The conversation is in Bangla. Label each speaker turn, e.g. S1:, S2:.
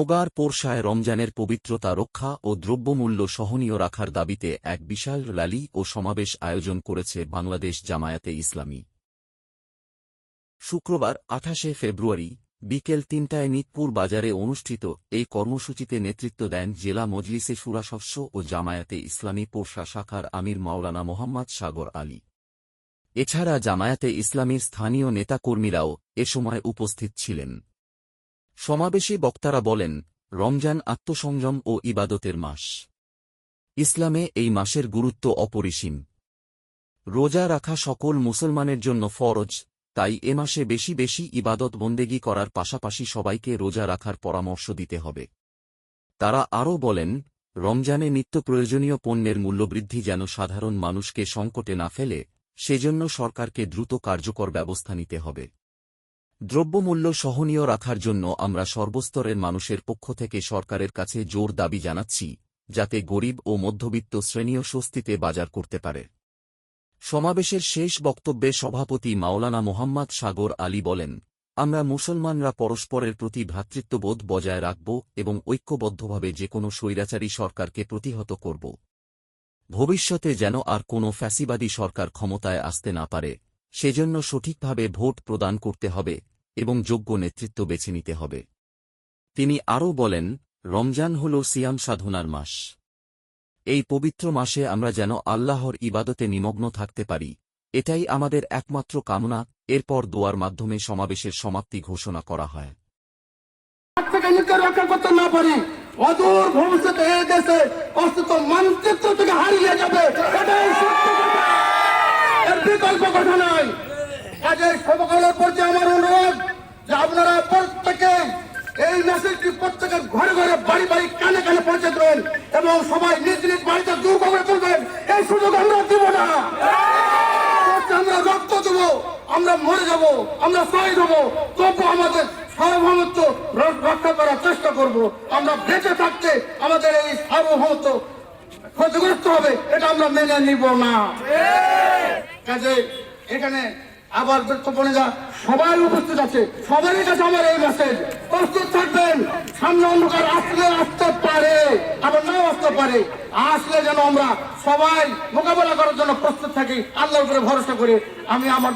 S1: নওগাঁর পোরশায় রমজানের পবিত্রতা রক্ষা ও দ্রব্যমূল্য সহনীয় রাখার দাবিতে এক বিশাল র্যালি ও সমাবেশ আয়োজন করেছে বাংলাদেশ জামায়াতে ইসলামী। শুক্রবার, আঠাশে ফেব্রুয়ারি, বিকেল তিনটায় নিতপুর বাজারে অনুষ্ঠিত এই কর্মসূচিতে নেতৃত্ব দেন জেলা মজলিসে সুরাশস্য ও জামায়াতে ইসলামী পোরশা শাখার আমির মাওলানা মোহাম্মদ সাগর আলী। এছাড়া জামায়াতে ইসলামীর স্থানীয় নেতাকর্মীরাও এ সময় উপস্থিত ছিলেন। সমাবেশে বক্তারা বলেন, রমজান আত্মসংযম ও ইবাদতের মাস। ইসলামে এই মাসের গুরুত্ব অপরিসীম। রোজা রাখা সকল মুসলমানের জন্য ফরজ, তাই এ মাসে বেশি বেশি ইবাদত বন্দেগী করার পাশাপাশি সবাইকে রোজা রাখার পরামর্শ দিতে হবে। তারা আরও বলেন, রমজানে নিত্য প্রয়োজনীয় পণ্যের মূল্যবৃদ্ধি যেন সাধারণ মানুষকে সংকটে না ফেলে, সেজন্য সরকারকে দ্রুত কার্যকর ব্যবস্থা নিতে হবে। দ্রব্যমূল্য সহনীয় রাখার জন্য আমরা সর্বস্তরের মানুষের পক্ষ থেকে সরকারের কাছে জোর দাবি জানাচ্ছি, যাতে গরিব ও মধ্যবিত্ত শ্রেণীয় স্বস্তিতে বাজার করতে পারে। সমাবেশের শেষ বক্তব্যে সভাপতি মাওলানা মোহাম্মদ সাগর আলী বলেন, আমরা মুসলমানরা পরস্পরের প্রতি ভ্রাতৃত্ববোধ বজায় রাখব এবং ঐক্যবদ্ধভাবে যে কোনো স্বৈরাচারী সরকারকে প্রতিহত করব। ভবিষ্যতে যেন আর কোনো ফ্যাসিবাদী সরকার ক্ষমতায় আসতে না পারে, সেজন্য সঠিকভাবে ভোট প্রদান করতে হবে এবং যোগ্য নেতৃত্ব বেছে নিতে হবে। তিনি আরও বলেন, রমজান হল সিয়াম সাধনার মাস। এই পবিত্র মাসে আমরা যেন আল্লাহর ইবাদতে নিমগ্ন থাকতে পারি। এটাই আমাদের একমাত্র কামনা, এরপর দোয়ার মাধ্যমে সমাবেশের সমাপ্তি ঘোষণা করা হয়।
S2: আমার অনুরোধ যে আপনারা প্রত্যেকে এই মেসেজটি প্রত্যেকের ঘরে ঘরে বাড়ি বাড়ি কানে কানে পৌঁছে দেবেন এবং সবাই নিজ নিজ বাড়িতে দূর করে তুলবেন। এই সুযোগ আমরা দিব না। আমরা রক্ত দেবো আমরা মরে যাব আমরা শহীদ হব। তবু আমাদের সার্বভৌমত্ব রক্ষা করার চেষ্টা করব। আমরা বেঁচে থাকতে আমাদের এই সার্বভৌমত্ব ক্ষতিগ্রস্ত হবে এটা আমরা মেনে নিব না। কাজে এখানে আবার বৃত্তপণীরা সবাই উপস্থিত আছে। সবারই কাছে আমার এই মেসেজ প্রস্তুত থাকবেন। সামনে অন্ধকার আসলে আসতে পারে। আবার নাও আসতে পারে। আসলে যেন আমরা সবাই মোকাবেলা করার জন্য প্রস্তুত থাকি। আল্লাহর উপরে ভরসা করে আমি আমার